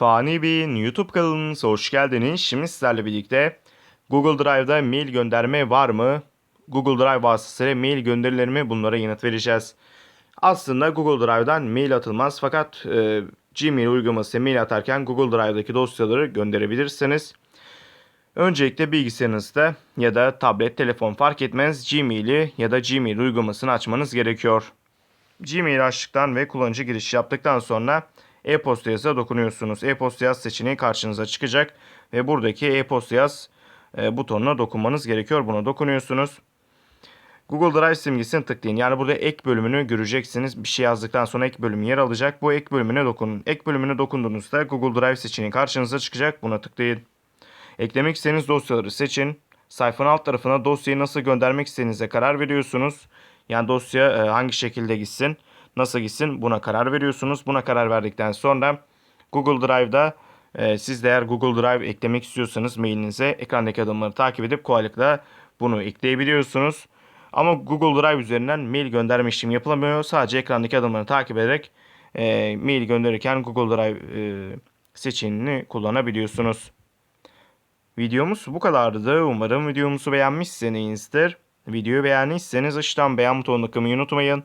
Fani Bey'in YouTube kanalınıza hoş geldiniz. Şimdi sizlerle birlikte Google Drive'da mail gönderme var mı? Google Drive vasıtasıyla mail gönderilir mi? Bunlara yanıt vereceğiz. Aslında Google Drive'dan mail atılmaz fakat e, Gmail uygulaması mail atarken Google Drive'daki dosyaları gönderebilirsiniz. Öncelikle bilgisayarınızda ya da tablet, telefon fark etmez Gmail'i ya da Gmail uygulamasını açmanız gerekiyor. Gmail açtıktan ve kullanıcı giriş yaptıktan sonra e-posta yazıya dokunuyorsunuz. E-posta yaz seçeneği karşınıza çıkacak ve buradaki e-posta yaz e, butonuna dokunmanız gerekiyor. Buna dokunuyorsunuz. Google Drive simgesini tıklayın. Yani burada ek bölümünü göreceksiniz. Bir şey yazdıktan sonra ek bölüm yer alacak. Bu ek bölümüne dokunun. Ek bölümüne dokunduğunuzda Google Drive seçeneği karşınıza çıkacak. Buna tıklayın. Eklemek istediğiniz dosyaları seçin. Sayfanın alt tarafına dosyayı nasıl göndermek istediğinize karar veriyorsunuz. Yani dosya e, hangi şekilde gitsin, nasıl gitsin buna karar veriyorsunuz. Buna karar verdikten sonra Google Drive'da e, siz de eğer Google Drive eklemek istiyorsanız mailinize ekrandaki adımları takip edip kolaylıkla bunu ekleyebiliyorsunuz. Ama Google Drive üzerinden mail gönderme işlemi yapılamıyor. Sadece ekrandaki adımları takip ederek e, mail gönderirken Google Drive e, seçeneğini kullanabiliyorsunuz. Videomuz bu kadardı. Umarım videomuzu beğenmişsinizdir. Videoyu beğendiyseniz aşağıdan beğen butonuna tıklamayı unutmayın.